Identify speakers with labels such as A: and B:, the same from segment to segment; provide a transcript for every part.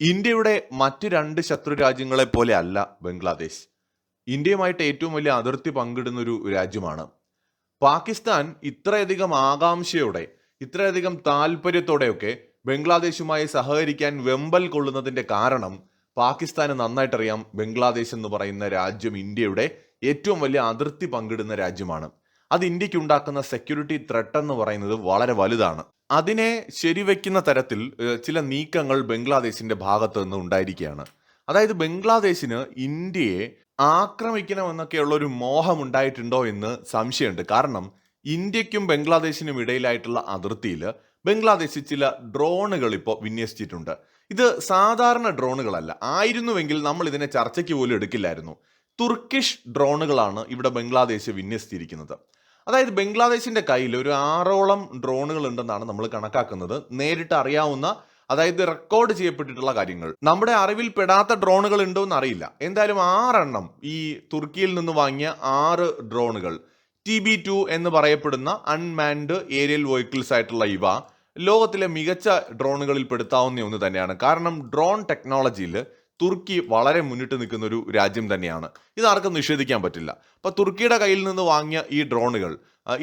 A: ഇന്ത്യയുടെ മറ്റ് രണ്ട് ശത്രു രാജ്യങ്ങളെ പോലെ അല്ല ബംഗ്ലാദേശ്. ഇന്ത്യയുമായിട്ട് ഏറ്റവും വലിയ അതിർത്തി പങ്കിടുന്ന ഒരു രാജ്യമാണ്. പാകിസ്ഥാൻ ഇത്രയധികം ആകാംക്ഷയോടെ ഇത്രയധികം താല്പര്യത്തോടെയൊക്കെ ബംഗ്ലാദേശുമായി സഹകരിക്കാൻ വെമ്പൽ കൊള്ളുന്നതിന്റെ കാരണം പാകിസ്ഥാന് നന്നായിട്ടറിയാം ബംഗ്ലാദേശ് എന്ന് പറയുന്ന രാജ്യം ഇന്ത്യയുടെ ഏറ്റവും വലിയ അതിർത്തി പങ്കിടുന്ന രാജ്യമാണ്. അത് ഇന്ത്യയ്ക്ക് ഉണ്ടാക്കുന്ന സെക്യൂരിറ്റി ത്രെട്ട് എന്ന് പറയുന്നത് വളരെ വലുതാണ്. അതിനെ ശരിവെക്കുന്ന തരത്തിൽ ചില നീക്കങ്ങൾ ബംഗ്ലാദേശിന്റെ ഭാഗത്ത് നിന്ന് ഉണ്ടായിരിക്കുകയാണ്. അതായത് ബംഗ്ലാദേശിന് ഇന്ത്യയെ ആക്രമിക്കണമെന്നൊക്കെയുള്ള ഒരു മോഹം ഉണ്ടായിട്ടുണ്ടോ എന്ന് സംശയമുണ്ട്. കാരണം ഇന്ത്യക്കും ബംഗ്ലാദേശിനും ഇടയിലായിട്ടുള്ള അതിർത്തിയിൽ ബംഗ്ലാദേശ് ചില ഡ്രോണുകൾ ഇപ്പോൾ വിന്യസിച്ചിട്ടുണ്ട്. ഇത് സാധാരണ ഡ്രോണുകളല്ല. ആയിരുന്നുവെങ്കിൽ നമ്മൾ ഇതിനെ ചർച്ചയ്ക്ക് പോലും എടുക്കില്ലായിരുന്നു. തുർക്കിഷ് ഡ്രോണുകളാണ് ഇവിടെ ബംഗ്ലാദേശ് വിന്യസിച്ചിരിക്കുന്നത്. അതായത് ബംഗ്ലാദേശിന്റെ കയ്യിൽ ഒരു ആറോളം ഡ്രോണുകൾ ഉണ്ടെന്നാണ് നമ്മൾ കണക്കാക്കുന്നത്. നേരിട്ട് അറിയാവുന്ന അതായത് റെക്കോർഡ് ചെയ്യപ്പെട്ടിട്ടുള്ള കാര്യങ്ങൾ. നമ്മുടെ അറിവിൽ പെടാത്ത ഡ്രോണുകൾ ഉണ്ടോ എന്ന് അറിയില്ല എന്തായാലും ആറെണ്ണം ഈ തുർക്കിയിൽ നിന്ന് വാങ്ങിയ ആറ് ഡ്രോണുകൾ. ടി ബി ടു എന്ന് പറയപ്പെടുന്ന അൺമാൻഡ് ഏരിയൽ വെഹിക്കിൾസ് ആയിട്ടുള്ള ഇവ ലോകത്തിലെ മികച്ച ഡ്രോണുകളിൽ പെടുത്താവുന്ന ഒന്ന് തന്നെയാണ്. കാരണം ഡ്രോൺ ടെക്നോളജിയിൽ തുർക്കി വളരെ മുന്നിട്ട് നിൽക്കുന്ന ഒരു രാജ്യം തന്നെയാണ്. ഇതാർക്കും നിഷേധിക്കാൻ പറ്റില്ല. അപ്പോൾ തുർക്കിയുടെ കയ്യിൽ നിന്ന് വാങ്ങിയ ഈ ഡ്രോണുകൾ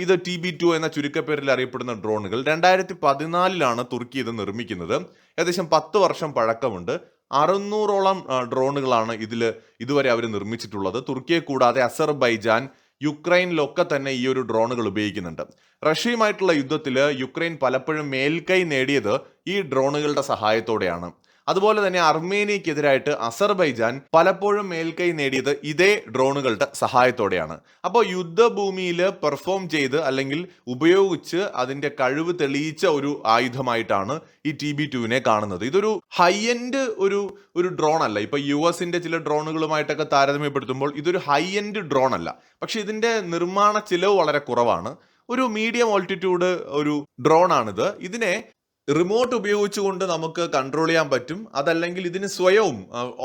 A: ഇത് ടി ബി ടു എന്ന ചുരുക്കപ്പേരിൽ അറിയപ്പെടുന്ന ഡ്രോണുകൾ രണ്ടായിരത്തി പതിനാലിലാണ് തുർക്കി ഇത് നിർമ്മിക്കുന്നത്. ഏകദേശം പത്ത് വർഷം പഴക്കമുണ്ട്. അറുന്നൂറോളം ഡ്രോണുകളാണ് ഇതിൽ ഇതുവരെ അവർ നിർമ്മിച്ചിട്ടുള്ളത്. തുർക്കിയെ കൂടാതെ അസർബൈജാൻ യുക്രൈനിലൊക്കെ തന്നെ ഈ ഒരു ഡ്രോണുകൾ ഉപയോഗിക്കുന്നുണ്ട്. റഷ്യയുമായിട്ടുള്ള യുദ്ധത്തിൽ യുക്രൈൻ പലപ്പോഴും മേൽക്കൈ നേടിയത് ഈ ഡ്രോണുകളുടെ സഹായത്തോടെയാണ്. അതുപോലെ തന്നെ അർമേനിയക്കെതിരായിട്ട് അസർബൈജാൻ പലപ്പോഴും മേൽക്കൈ നേടിയത് ഇതേ ഡ്രോണുകളുടെ സഹായത്തോടെയാണ്. അപ്പോൾ യുദ്ധഭൂമിയിൽ പെർഫോം ചെയ്ത് അല്ലെങ്കിൽ ഉപയോഗിച്ച് അതിന്റെ കഴിവ് തെളിയിച്ച ഒരു ആയുധമായിട്ടാണ് ഈ ടി ബി ടുവിനെ കാണുന്നത്. ഇതൊരു ഹൈ എൻഡ് ഒരു ഒരു ഡ്രോൺ അല്ല ഇപ്പൊ യു എസിന്റെ ചില ഡ്രോണുകളുമായിട്ടൊക്കെ താരതമ്യപ്പെടുത്തുമ്പോൾ ഇതൊരു ഹൈ എൻഡ് ഡ്രോൺ അല്ല പക്ഷെ ഇതിന്റെ നിർമ്മാണ ചിലവ് വളരെ കുറവാണ്. ഒരു മീഡിയം ഓൾട്ടിറ്റ്യൂഡ് ഒരു ഡ്രോൺ ആണിത് ഇതിനെ റിമോട്ട് ഉപയോഗിച്ചുകൊണ്ട് നമുക്ക് കൺട്രോൾ ചെയ്യാൻ പറ്റും. അതല്ലെങ്കിൽ ഇതിന് സ്വയവും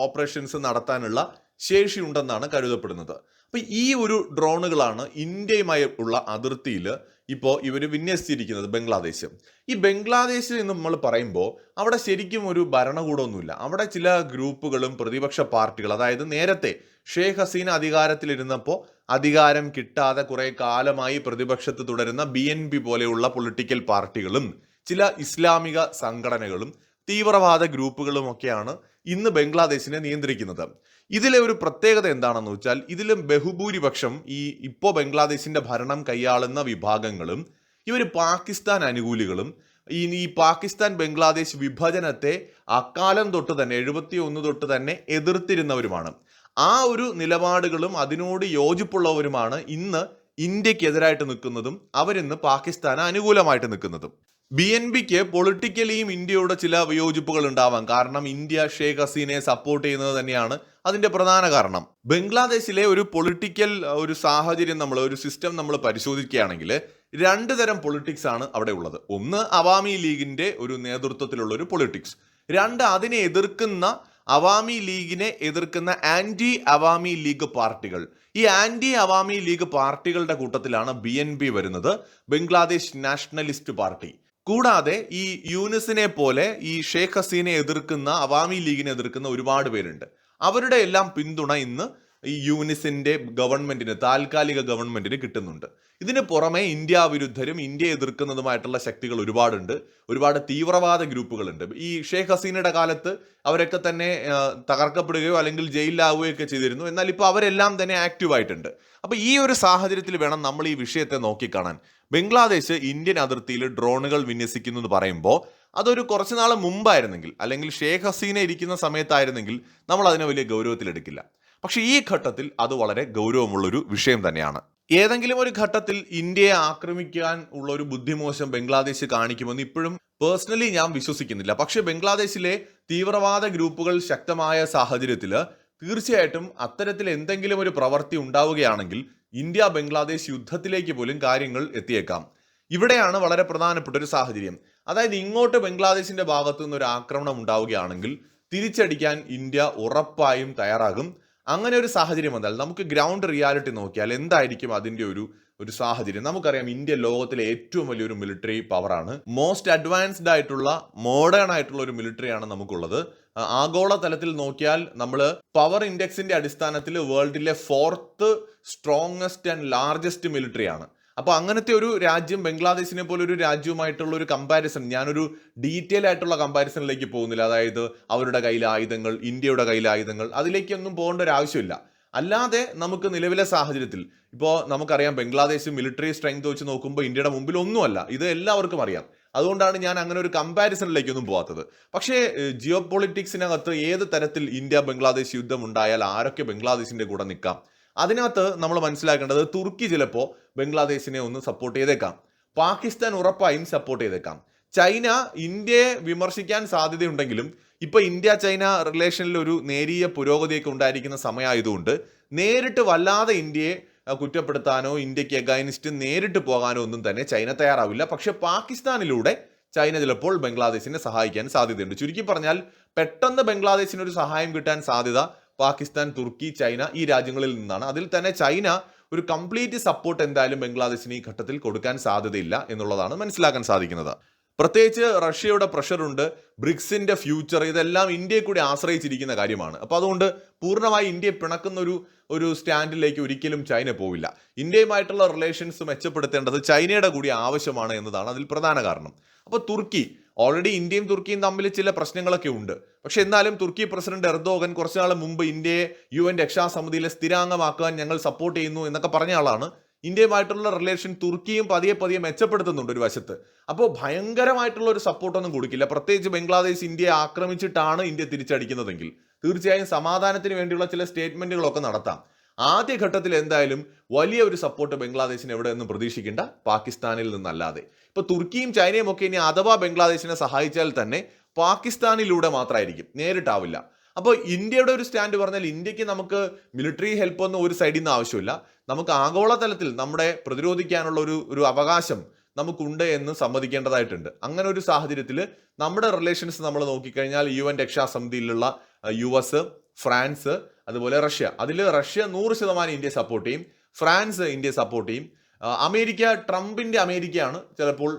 A: ഓപ്പറേഷൻസ് നടത്താനുള്ള ശേഷി ഉണ്ടെന്നാണ് കരുതപ്പെടുന്നത്. അപ്പൊ ഈ ഒരു ഡ്രോണുകളാണ് ഇന്ത്യയുമായി ഉള്ള അതിർത്തിയിൽ ഇപ്പോൾ ഇവർ വിന്യസിച്ചിരിക്കുന്നത് ബംഗ്ലാദേശ്. ഈ ബംഗ്ലാദേശിൽ എന്ന് നമ്മൾ പറയുമ്പോൾ അവിടെ ശരിക്കും ഒരു ഭരണകൂടമൊന്നുമില്ല. അവിടെ ചില ഗ്രൂപ്പുകളും പ്രതിപക്ഷ പാർട്ടികൾ അതായത് നേരത്തെ ഷേഖ് ഹസീന അധികാരത്തിലിരുന്നപ്പോൾ അധികാരം കിട്ടാതെ കുറേ കാലമായി പ്രതിപക്ഷത്ത് തുടരുന്ന ബി പോലെയുള്ള പൊളിറ്റിക്കൽ പാർട്ടികളും ചില ഇസ്ലാമിക സംഘടനകളും തീവ്രവാദ ഗ്രൂപ്പുകളുമൊക്കെയാണ് ഇന്ന് ബംഗ്ലാദേശിനെ നിയന്ത്രിക്കുന്നത്. ഇതിലെ ഒരു പ്രത്യേകത എന്താണെന്ന് വെച്ചാൽ ഇതിലും ബഹുഭൂരിപക്ഷം ഈ ഇപ്പോൾ ബംഗ്ലാദേശിന്റെ ഭരണം കൈയാളുന്ന വിഭാഗങ്ങളും ഇവർ പാകിസ്ഥാൻ അനുകൂലികളും ഈ ഈ പാകിസ്ഥാൻ ബംഗ്ലാദേശ് വിഭജനത്തെ അക്കാലം തൊട്ട് തന്നെ എഴുപത്തി ഒന്ന് തൊട്ട് തന്നെ എതിർത്തിരുന്നവരുമാണ്. ആ ഒരു നിലപാടുകളും അതിനോട് യോജിപ്പുള്ളവരുമാണ് ഇന്ന് ഇന്ത്യക്കെതിരായിട്ട് നിൽക്കുന്നതും അവരിന്ന് പാകിസ്ഥാന് അനുകൂലമായിട്ട് നിൽക്കുന്നതും. ബി എൻ പിക്ക് പൊളിറ്റിക്കലിയും ഇന്ത്യയുടെ ചില വിയോജിപ്പുകൾ ഉണ്ടാവാം. കാരണം ഇന്ത്യ ഷേഖ് ഹസീനയെ സപ്പോർട്ട് ചെയ്യുന്നത് തന്നെയാണ് അതിന്റെ പ്രധാന കാരണം. ബംഗ്ലാദേശിലെ ഒരു പൊളിറ്റിക്കൽ ഒരു സാഹചര്യം നമ്മൾ ഒരു സിസ്റ്റം നമ്മൾ പരിശോധിക്കുകയാണെങ്കിൽ രണ്ട് തരം പൊളിറ്റിക്സ് ആണ് അവിടെ ഉള്ളത്. ഒന്ന് അവാമി ലീഗിന്റെ ഒരു നേതൃത്വത്തിലുള്ള ഒരു പൊളിറ്റിക്സ് രണ്ട് അതിനെ എതിർക്കുന്ന അവാമി ലീഗിനെ എതിർക്കുന്ന ആന്റി അവാമി ലീഗ് പാർട്ടികൾ. ഈ ആന്റി അവാമി ലീഗ് പാർട്ടികളുടെ കൂട്ടത്തിലാണ് ബി വരുന്നത്. Bangladesh nationalist party. കൂടാതെ ഈ യൂനിസിനെ പോലെ ഈ ഷേഖ് ഹസീനെ എതിർക്കുന്ന അവാമി ലീഗിനെ എതിർക്കുന്ന ഒരുപാട് പേരുണ്ട്. അവരുടെ എല്ലാം പിന്തുണ ഇന്ന് ഈ യൂനിസിന്റെ ഗവൺമെന്റിന് താൽക്കാലിക ഗവൺമെന്റിന് കിട്ടുന്നുണ്ട്. ഇതിന് പുറമെ ഇന്ത്യ വിരുദ്ധരും ഇന്ത്യയെ എതിർക്കുന്നതുമായിട്ടുള്ള ശക്തികൾ ഒരുപാടുണ്ട്. ഒരുപാട് തീവ്രവാദ ഗ്രൂപ്പുകളുണ്ട്. ഈ ഷെയ്ഖ് ഹസീനയുടെ കാലത്ത് അവരൊക്കെ തന്നെ തകർക്കപ്പെടുകയോ അല്ലെങ്കിൽ ജയിലിലാവുകയോ ഒക്കെ ചെയ്തിരുന്നു. എന്നാൽ ഇപ്പോൾ അവരെല്ലാം തന്നെ ആക്റ്റീവ് ആയിട്ടുണ്ട്. അപ്പോൾ ഈ ഒരു സാഹചര്യത്തിൽ വേണം നമ്മൾ ഈ വിഷയത്തെ നോക്കിക്കാണാൻ. ബംഗ്ലാദേശ് ഇന്ത്യൻ അതിർത്തിയിൽ ഡ്രോണുകൾ വിന്യസിക്കുന്നു എന്ന് പറയുമ്പോൾ അതൊരു കുറച്ച് നാൾ മുമ്പായിരുന്നെങ്കിൽ അല്ലെങ്കിൽ ഷേഖ് ഹസീന ഇരിക്കുന്ന സമയത്തായിരുന്നെങ്കിൽ നമ്മൾ അതിനെ വലിയ ഗൗരവത്തിലെടുക്കില്ല. പക്ഷെ ഈ ഘട്ടത്തിൽ അത് വളരെ ഗൗരവമുള്ളൊരു വിഷയം തന്നെയാണ്. ഏതെങ്കിലും ഒരു ഘട്ടത്തിൽ ഇന്ത്യയെ ആക്രമിക്കാൻ ഉള്ള ഒരു ബുദ്ധിമോശം ബംഗ്ലാദേശ് കാണിക്കുമെന്ന് ഇപ്പോഴും പേഴ്സണലി ഞാൻ വിശ്വസിക്കുന്നില്ല. പക്ഷേ ബംഗ്ലാദേശിലെ തീവ്രവാദ ഗ്രൂപ്പുകൾ ശക്തമായ സാഹചര്യത്തിൽ തീർച്ചയായിട്ടും അത്തരത്തിൽ എന്തെങ്കിലും ഒരു പ്രവൃത്തി ഉണ്ടാവുകയാണെങ്കിൽ ഇന്ത്യ ബംഗ്ലാദേശ് യുദ്ധത്തിലേക്ക് പോലും കാര്യങ്ങൾ എത്തിയേക്കാം. ഇവിടെയാണ് വളരെ പ്രധാനപ്പെട്ട ഒരു സാഹചര്യം. അതായത് ഇങ്ങോട്ട് ബംഗ്ലാദേശിന്റെ ഭാഗത്തു നിന്ന് ഒരു ആക്രമണം ഉണ്ടാവുകയാണെങ്കിൽ തിരിച്ചടിക്കാൻ ഇന്ത്യ ഉറപ്പായും തയ്യാറാകും. അങ്ങനെ ഒരു സാഹചര്യം വന്നാൽ നമുക്ക് ഗ്രൗണ്ട് റിയാലിറ്റി നോക്കിയാൽ എന്തായിരിക്കും അതിന്റെ ഒരു ഒരു സാഹചര്യം? നമുക്കറിയാം ഇന്ത്യ ലോകത്തിലെ ഏറ്റവും വലിയൊരു മിലിറ്ററി പവറാണ് മോസ്റ്റ് അഡ്വാൻസ്ഡ് ആയിട്ടുള്ള മോഡേൺ ആയിട്ടുള്ള ഒരു മിലിറ്ററിയാണ് നമുക്കുള്ളത്. ആ, ആഗോള തലത്തിൽ നോക്കിയാൽ നമ്മൾ പവർ ഇൻഡെക്സിന്റെ അടിസ്ഥാനത്തിൽ വേൾഡിലെ fourth strongest and largest military ആണ്. അപ്പോൾ അങ്ങനത്തെ ഒരു രാജ്യം ബംഗ്ലാദേശിനെ പോലെ ഒരു രാജ്യവുമായിട്ടുള്ള ഒരു കമ്പാരിസൺ ഞാനൊരു ഡീറ്റെയിൽ ആയിട്ടുള്ള കമ്പാരിസണിലേക്ക് പോകുന്നില്ല. അതായത് അവരുടെ കയ്യിൽ ആയുധങ്ങൾ ഇന്ത്യയുടെ കയ്യിൽ ആയുധങ്ങൾ അതിലേക്കൊന്നും പോകേണ്ട ഒരു ആവശ്യമില്ല. അല്ലാതെ നമുക്ക് നിലവിലെ സാഹചര്യത്തിൽ ഇപ്പോൾ നമുക്കറിയാം ബംഗ്ലാദേശ് മിലിറ്ററി സ്ട്രെങ്ത് വെച്ച് നോക്കുമ്പോൾ ഇന്ത്യയുടെ മുമ്പിൽ ഒന്നുമല്ല ഇത് എല്ലാവർക്കും അറിയാം. അതുകൊണ്ടാണ് ഞാൻ അങ്ങനെ ഒരു കമ്പാരിസണിലേക്കൊന്നും പോകാത്തത് പക്ഷേ ജിയോ പൊളിറ്റിക്സിനകത്ത് ഏത് തരത്തിൽ ഇന്ത്യ ബംഗ്ലാദേശ് യുദ്ധം ഉണ്ടായാൽ ആരൊക്കെ ബംഗ്ലാദേശിന്റെ കൂടെ നിൽക്കാം? അതിനകത്ത് നമ്മൾ മനസ്സിലാക്കേണ്ടത് തുർക്കി ചിലപ്പോൾ ബംഗ്ലാദേശിനെ ഒന്ന് സപ്പോർട്ട് ചെയ്തേക്കാം. പാകിസ്ഥാൻ ഉറപ്പായും സപ്പോർട്ട് ചെയ്തേക്കാം. ചൈന ഇന്ത്യയെ വിമർശിക്കാൻ സാധ്യതയുണ്ടെങ്കിലും ഇപ്പൊ ഇന്ത്യ ചൈന റിലേഷനിൽ ഒരു നേരിയ പുരോഗതിയൊക്കെ ഉണ്ടായിരിക്കുന്ന സമയമായതുകൊണ്ട് നേരിട്ട് വല്ലാതെ ഇന്ത്യയെ കുറ്റപ്പെടുത്താനോ ഇന്ത്യയ്ക്ക് അഗൈനിസ്റ്റ് നേരിട്ട് പോകാനോ ഒന്നും തന്നെ ചൈന തയ്യാറാവില്ല. പക്ഷെ പാകിസ്ഥാനിലൂടെ ചൈന ചിലപ്പോൾ ബംഗ്ലാദേശിനെ സഹായിക്കാൻ സാധ്യതയുണ്ട്. ചുരുക്കി പറഞ്ഞാൽ പെട്ടെന്ന് ബംഗ്ലാദേശിന് ഒരു സഹായം കിട്ടാൻ സാധ്യത പാകിസ്ഥാൻ തുർക്കി ചൈന ഈ രാജ്യങ്ങളിൽ നിന്നാണ്. അതിൽ തന്നെ ചൈന ഒരു കംപ്ലീറ്റ് സപ്പോർട്ട് എന്തായാലും ബംഗ്ലാദേശിന് ഈ ഘട്ടത്തിൽ കൊടുക്കാൻ സാധ്യതയില്ല എന്നുള്ളതാണ് മനസ്സിലാക്കാൻ സാധിക്കുന്നത്. പ്രത്യേകിച്ച് റഷ്യയുടെ പ്രഷറുണ്ട് ബ്രിക്സിന്റെ ഫ്യൂച്ചർ ഇതെല്ലാം ഇന്ത്യയെ കൂടി ആശ്രയിച്ചിരിക്കുന്ന കാര്യമാണ്. അപ്പോൾ അതുകൊണ്ട് പൂർണമായി ഇന്ത്യയെ പിണക്കുന്ന ഒരു ഒരു സ്റ്റാൻഡിലേക്ക് ഒരിക്കലും ചൈന പോവില്ല. ഇന്ത്യയുമായിട്ടുള്ള റിലേഷൻസ് മെച്ചപ്പെടുത്തേണ്ടത് ചൈനയുടെ കൂടി ആവശ്യമാണ് എന്നതാണ് അതിൽ പ്രധാന കാരണം. അപ്പോൾ തുർക്കി ഓൾറെഡി ഇന്ത്യയും തുർക്കിയും തമ്മിൽ ചില പ്രശ്നങ്ങളൊക്കെ ഉണ്ട്. പക്ഷെ എന്നാലും തുർക്കി പ്രസിഡന്റ് എർദോഗൻ കുറച്ചുനാൾ മുമ്പ് ഇന്ത്യയെ യു എൻ രക്ഷാസമിതിയിലെ സ്ഥിരാംഗമാക്കാൻ ഞങ്ങൾ സപ്പോർട്ട് ചെയ്യുന്നു എന്നൊക്കെ പറഞ്ഞ ആളാണ്. ഇന്ത്യയുമായിട്ടുള്ള റിലേഷൻ തുർക്കിയും പതിയെ പതിയെ മെച്ചപ്പെടുത്തുന്നുണ്ട് ഒരു വശത്ത്. അപ്പോൾ ഭയങ്കരമായിട്ടുള്ള ഒരു സപ്പോർട്ടൊന്നും കൊടുക്കില്ല. പ്രത്യേകിച്ച് ബംഗ്ലാദേശ് ഇന്ത്യയെ ആക്രമിച്ചിട്ടാണ് ഇന്ത്യ തിരിച്ചടിക്കുന്നതെങ്കിൽ. തീർച്ചയായും സമാധാനത്തിന് വേണ്ടിയുള്ള ചില സ്റ്റേറ്റ്മെന്റുകളൊക്കെ നടത്താം. ആദ്യഘട്ടത്തിൽ എന്തായാലും വലിയ ഒരു സപ്പോർട്ട് ബംഗ്ലാദേശിന് എവിടെ നിന്നും പ്രതീക്ഷിക്കേണ്ട പാകിസ്ഥാനിൽ നിന്നല്ലാതെ. ഇപ്പൊ തുർക്കിയും ചൈനയും ഒക്കെ ഇനി അഥവാ ബംഗ്ലാദേശിനെ സഹായിച്ചാൽ തന്നെ പാകിസ്ഥാനിലൂടെ മാത്രമായിരിക്കും നേരിട്ടാവില്ല. അപ്പോൾ ഇന്ത്യയുടെ ഒരു സ്റ്റാൻഡ് പറഞ്ഞാൽ ഇന്ത്യയ്ക്ക് നമുക്ക് മിലിറ്ററി ഹെൽപ്പ് ഒന്നും ഒരു സൈഡിൽ നിന്ന് ആവശ്യമില്ല. നമുക്ക് ആഗോളതലത്തിൽ നമ്മുടെ പ്രതിരോധിക്കാനുള്ള ഒരു ഒരു അവകാശം നമുക്കുണ്ട് എന്ന് സമ്മതിക്കേണ്ടതായിട്ടുണ്ട്. അങ്ങനെ ഒരു സാഹചര്യത്തിൽ നമ്മുടെ റിലേഷൻസ് നമ്മൾ നോക്കിക്കഴിഞ്ഞാൽ യു എൻ രക്ഷാസമിതിയിലുള്ള യു എസ് ഫ്രാൻസ് അതുപോലെ റഷ്യ. അതിൽ റഷ്യ നൂറ് ശതമാനം ഇന്ത്യയെ സപ്പോർട്ട് ചെയ്യും. ഫ്രാൻസ് ഇന്ത്യയെ സപ്പോർട്ട് ചെയ്യും. അമേരിക്ക ട്രംപിന്റെ അമേരിക്കയാണ് ചിലപ്പോൾ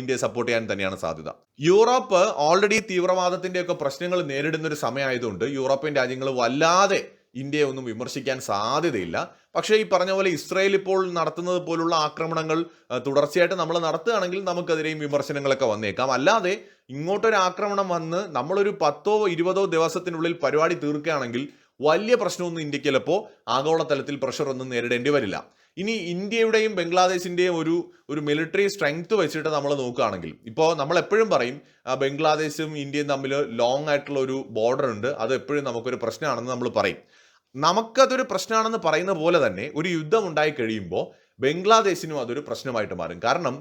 A: ഇന്ത്യയെ സപ്പോർട്ട് ചെയ്യാൻ തന്നെയാണ് സാധ്യത. യൂറോപ്പ് ഓൾറെഡി തീവ്രവാദത്തിന്റെ ഒക്കെ പ്രശ്നങ്ങൾ നേരിടുന്ന ഒരു സമയമായതുകൊണ്ട് യൂറോപ്യൻ രാജ്യങ്ങൾ വല്ലാതെ ഇന്ത്യയെ ഒന്നും വിമർശിക്കാൻ സാധ്യതയില്ല. പക്ഷേ ഈ പറഞ്ഞ പോലെ ഇസ്രായേൽ ഇപ്പോൾ നടത്തുന്നത് പോലുള്ള ആക്രമണങ്ങൾ തുടർച്ചയായിട്ട് നമ്മൾ നടത്തുകയാണെങ്കിൽ നമുക്കെതിരെയും വിമർശനങ്ങളൊക്കെ വന്നേക്കാം. അല്ലാതെ ഇങ്ങോട്ടൊരു ആക്രമണം വന്ന് നമ്മളൊരു പത്തോ ഇരുപതോ ദിവസത്തിനുള്ളിൽ പരിപാടി തീർക്കുകയാണെങ്കിൽ വലിയ പ്രശ്നമൊന്നും ഇന്ത്യയ്ക്ക് ചിലപ്പോൾ ആഗോളതലത്തിൽ പ്രഷറൊന്നും നേരിടേണ്ടി വരില്ല. ഇനി ഇന്ത്യയുടെയും ബംഗ്ലാദേശിന്റെയും ഒരു ഒരു മിലിറ്ററി സ്ട്രെങ്ത് വെച്ചിട്ട് നമ്മൾ നോക്കുകയാണെങ്കിൽ ഇപ്പോൾ നമ്മൾ എപ്പോഴും പറയും ബംഗ്ലാദേശും ഇന്ത്യയും തമ്മിൽ ലോങ് ആയിട്ടുള്ള ഒരു ബോർഡർ ഉണ്ട്. അത് എപ്പോഴും നമുക്കൊരു പ്രശ്നമാണെന്ന് നമ്മൾ പറയും. നമുക്കതൊരു പ്രശ്നമാണെന്ന് പറയുന്ന പോലെ തന്നെ ഒരു യുദ്ധം ഉണ്ടായി കഴിയുമ്പോൾ ബംഗ്ലാദേശിനും അതൊരു പ്രശ്നമായിട്ട് മാറും. കാരണം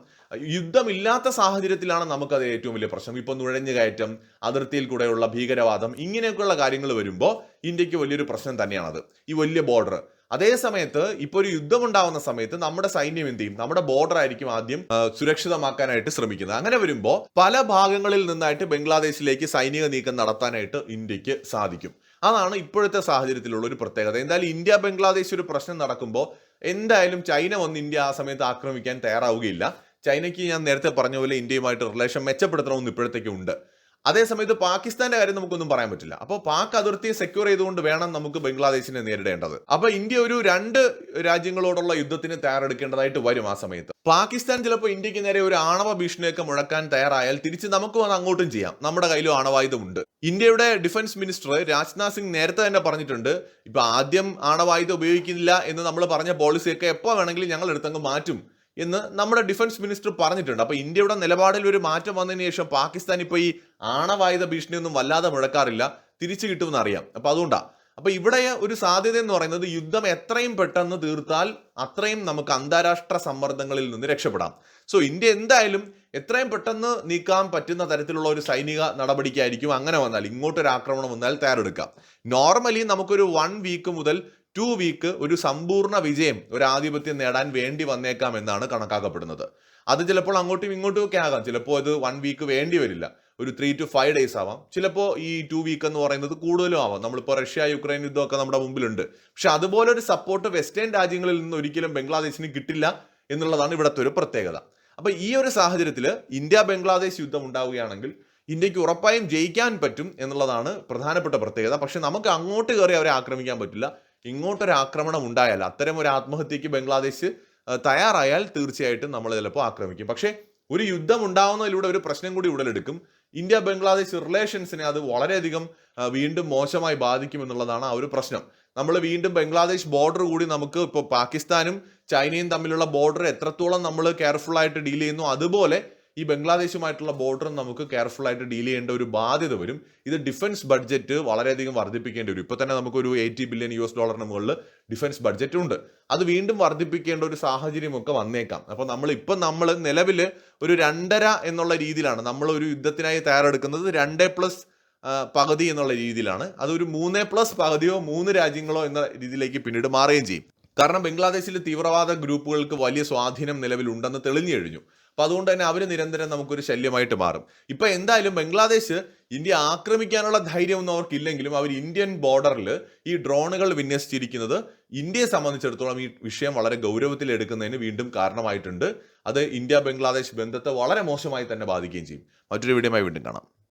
A: യുദ്ധമില്ലാത്ത സാഹചര്യത്തിലാണ് നമുക്കത് ഏറ്റവും വലിയ പ്രശ്നം. ഇപ്പോൾ നുഴഞ്ഞു കയറ്റം അതിർത്തിയിൽ കൂടെയുള്ള ഭീകരവാദം ഇങ്ങനെയൊക്കെയുള്ള കാര്യങ്ങൾ വരുമ്പോൾ ഇന്ത്യയ്ക്ക് വലിയൊരു പ്രശ്നം തന്നെയാണത്. ഈ വലിയ ബോർഡർ അതേ സമയത്ത് ഇപ്പോൾ ഒരു യുദ്ധം ഉണ്ടാവുന്ന സമയത്ത് നമ്മുടെ സൈന്യം എന്ത് ചെയ്യും? നമ്മുടെ ബോർഡർ ആയിരിക്കും ആദ്യം സുരക്ഷിതമാക്കാനായിട്ട് ശ്രമിക്കുന്നത്. അങ്ങനെ വരുമ്പോൾ പല ഭാഗങ്ങളിൽ നിന്നായിട്ട് ബംഗ്ലാദേശിലേക്ക് സൈനിക നീക്കം നടത്താനായിട്ട് ഇന്ത്യയ്ക്ക് സാധിക്കും. അതാണ് ഇപ്പോഴത്തെ സാഹചര്യത്തിലുള്ള ഒരു പ്രത്യേകത. എന്തായാലും ഇന്ത്യ ബംഗ്ലാദേശ് ഒരു പ്രശ്നം നടക്കുമ്പോൾ എന്തായാലും ചൈന വന്ന് ഇന്ത്യ ആ സമയത്ത് ആക്രമിക്കാൻ തയ്യാറാവുകയില്ല. ചൈനയ്ക്ക് ഞാൻ നേരത്തെ പറഞ്ഞ പോലെ ഇന്ത്യയുമായിട്ട് റിലേഷൻ മെച്ചപ്പെടുത്തണമെന്ന് ഇപ്പോഴത്തേക്കും ഉണ്ട്. അതേസമയത്ത് പാകിസ്ഥാന്റെ കാര്യം നമുക്കൊന്നും പറയാൻ പറ്റില്ല. അപ്പോൾ പാക് അതിർത്തി സെക്യൂർ ചെയ്തുകൊണ്ട് വേണം നമുക്ക് ബംഗ്ലാദേശിനെ നേരിടേണ്ടത്. അപ്പോൾ ഇന്ത്യ ഒരു രണ്ട് രാജ്യങ്ങളോടുള്ള യുദ്ധത്തിന് തയ്യാറെടുക്കേണ്ടതായിട്ട് വരും ആ സമയത്ത്. പാകിസ്ഥാൻ ചിലപ്പോൾ ഇന്ത്യയ്ക്ക് നേരെ ഒരു ആണവ ഭീഷണിയൊക്കെ മുഴക്കാൻ തയ്യാറായാൽ തിരിച്ച് നമുക്ക് വന്ന് അങ്ങോട്ടും ചെയ്യാം. നമ്മുടെ കയ്യിലും ആണവായുധമുണ്ട്. ഇന്ത്യയുടെ ഡിഫൻസ് മിനിസ്റ്റർ രാജ്നാഥ് സിംഗ് നേരത്തെ തന്നെ പറഞ്ഞിട്ടുണ്ട് ഇപ്പൊ ആദ്യം ആണവായുധം ഉപയോഗിക്കുന്നില്ല എന്ന് നമ്മൾ പറഞ്ഞ പോളിസിയൊക്കെ എപ്പോൾ വേണമെങ്കിലും ഞങ്ങൾ എടുത്തങ്ങ് മാറ്റും എന്ന് നമ്മുടെ ഡിഫൻസ് മിനിസ്റ്റർ പറഞ്ഞിട്ടുണ്ട്. അപ്പൊ ഇന്ത്യയുടെ നിലപാടിൽ ഒരു മാറ്റം വന്നതിന് ശേഷം പാകിസ്ഥാൻ ഇപ്പൊ ഈ ആണവായുധ ഭീഷണിയൊന്നും വല്ലാതെ മുഴക്കാറില്ല. തിരിച്ചു കിട്ടുമെന്ന് അറിയാം. അപ്പൊ അതുകൊണ്ടാ. അപ്പൊ ഇവിടെ ഒരു സാധ്യത എന്ന് പറയുന്നത് യുദ്ധം എത്രയും പെട്ടെന്ന് തീർത്താൽ അത്രയും നമുക്ക് അന്താരാഷ്ട്ര സമ്മർദ്ദങ്ങളിൽ നിന്ന് രക്ഷപ്പെടാം. സോ ഇന്ത്യ എന്തായാലും എത്രയും പെട്ടെന്ന് നീക്കാൻ പറ്റുന്ന തരത്തിലുള്ള ഒരു സൈനിക നടപടിക്കായിരിക്കും അങ്ങനെ വന്നാൽ ഇങ്ങോട്ടൊരു ആക്രമണം വന്നാൽ തയ്യാറെടുക്കാം. നോർമലി നമുക്കൊരു വൺ വീക്ക് മുതൽ ടു വീക്ക് ഒരു സമ്പൂർണ വിജയം ഒരു ആധിപത്യം നേടാൻ വേണ്ടി വന്നേക്കാം എന്നാണ് കണക്കാക്കപ്പെടുന്നത്. അത് ചിലപ്പോൾ അങ്ങോട്ടും ഇങ്ങോട്ടും ഒക്കെ ആകാം. ചിലപ്പോൾ അത് വൺ വീക്ക് വേണ്ടി വരില്ല. ഒരു ത്രീ ടു ഫൈവ് ഡേയ്സ് ആവാം. ചിലപ്പോൾ ഈ ടു വീക്ക് എന്ന് പറയുന്നത് കൂടുതലും ആവാം. നമ്മളിപ്പോൾ റഷ്യ യുക്രൈൻ യുദ്ധമൊക്കെ നമ്മുടെ മുമ്പിലുണ്ട്. പക്ഷെ അതുപോലെ ഒരു സപ്പോർട്ട് വെസ്റ്റേൺ രാജ്യങ്ങളിൽ നിന്ന് ഒരിക്കലും ബംഗ്ലാദേശിന് കിട്ടില്ല എന്നുള്ളതാണ് ഇവിടുത്തെ ഒരു പ്രത്യേകത. അപ്പൊ ഈ ഒരു സാഹചര്യത്തിൽ ഇന്ത്യ ബംഗ്ലാദേശ് യുദ്ധം ഉണ്ടാവുകയാണെങ്കിൽ ഇന്ത്യയ്ക്ക് ഉറപ്പായും ജയിക്കാൻ പറ്റും എന്നുള്ളതാണ് പ്രധാനപ്പെട്ട പ്രത്യേകത. പക്ഷെ നമുക്ക് അങ്ങോട്ട് കയറി അവരെ ആക്രമിക്കാൻ പറ്റില്ല. ഇങ്ങോട്ടൊരു ആക്രമണം ഉണ്ടായാൽ അത്തരം ഒരു ആത്മഹത്യക്ക് ബംഗ്ലാദേശ് തയ്യാറായാൽ തീർച്ചയായിട്ടും നമ്മൾ ചിലപ്പോൾ ആക്രമിക്കും. പക്ഷേ ഒരു യുദ്ധം ഉണ്ടാവുന്നതിലൂടെ ഒരു പ്രശ്നം കൂടി ഉടലെടുക്കും. ഇന്ത്യ ബംഗ്ലാദേശ് റിലേഷൻസിനെ അത് വളരെയധികം വീണ്ടും മോശമായി ബാധിക്കും എന്നുള്ളതാണ് ആ ഒരു പ്രശ്നം. നമ്മൾ വീണ്ടും ബംഗ്ലാദേശ് ബോർഡർ കൂടി നമുക്ക് ഇപ്പോൾ പാകിസ്ഥാനും ചൈനയും തമ്മിലുള്ള ബോർഡർ എത്രത്തോളം നമ്മൾ കെയർഫുൾ ആയിട്ട് ഡീൽ ചെയ്യുന്നു അതുപോലെ ഈ ബംഗ്ലാദേശുമായിട്ടുള്ള ബോർഡറും നമുക്ക് കെയർഫുൾ ആയിട്ട് ഡീൽ ചെയ്യേണ്ട ഒരു ബാധ്യത വരും. ഇത് ഡിഫൻസ് ബഡ്ജറ്റ് വളരെയധികം വർദ്ധിപ്പിക്കേണ്ടി വരും. ഇപ്പോൾ തന്നെ നമുക്കൊരു എയ്റ്റി ബില്യൺ യു എസ് ഡോളറിന് മുകളിൽ ഡിഫൻസ് ബഡ്ജറ്റ് ഉണ്ട്. അത് വീണ്ടും വർദ്ധിപ്പിക്കേണ്ട ഒരു സാഹചര്യമൊക്കെ വന്നേക്കാം. അപ്പോൾ നമ്മൾ ഇപ്പം നമ്മൾ നിലവിൽ ഒരു രണ്ടര എന്നുള്ള രീതിയിലാണ് നമ്മൾ ഒരു യുദ്ധത്തിനായി തയ്യാറെടുക്കുന്നത്. രണ്ട് പ്ലസ് പകുതി എന്നുള്ള രീതിയിലാണ്. അതൊരു മൂന്ന് പ്ലസ് പകുതിയോ മൂന്ന് രാജ്യങ്ങളോ എന്ന രീതിയിലേക്ക് പിന്നീട് മാറുകയും ചെയ്യും. കാരണം ബംഗ്ലാദേശിലെ തീവ്രവാദ ഗ്രൂപ്പുകൾക്ക് വലിയ സ്വാധീനം നിലവിലുണ്ടെന്ന് തെളിഞ്ഞു കഴിഞ്ഞു അപ്പൊ അതുകൊണ്ട് തന്നെ അവർ നിരന്തരം നമുക്കൊരു ശല്യമായിട്ട് മാറും. ഇപ്പൊ എന്തായാലും ബംഗ്ലാദേശ് ഇന്ത്യ ആക്രമിക്കാനുള്ള ധൈര്യമൊന്നും അവർക്കില്ലെങ്കിലും അവർ ഇന്ത്യൻ ബോർഡറിൽ ഈ ഡ്രോണുകൾ വിന്യസിച്ചിരിക്കുന്നത് ഇന്ത്യയെ സംബന്ധിച്ചിടത്തോളം ഈ വിഷയം വളരെ ഗൗരവത്തിൽ എടുക്കുന്നതിന് വീണ്ടും കാരണമായിട്ടുണ്ട്. അത് ഇന്ത്യ ബംഗ്ലാദേശ് ബന്ധത്തെ വളരെ മോശമായി തന്നെ ബാധിക്കുകയും ചെയ്യും. മറ്റൊരു വീഡിയോയുമായി വീണ്ടും കാണാം.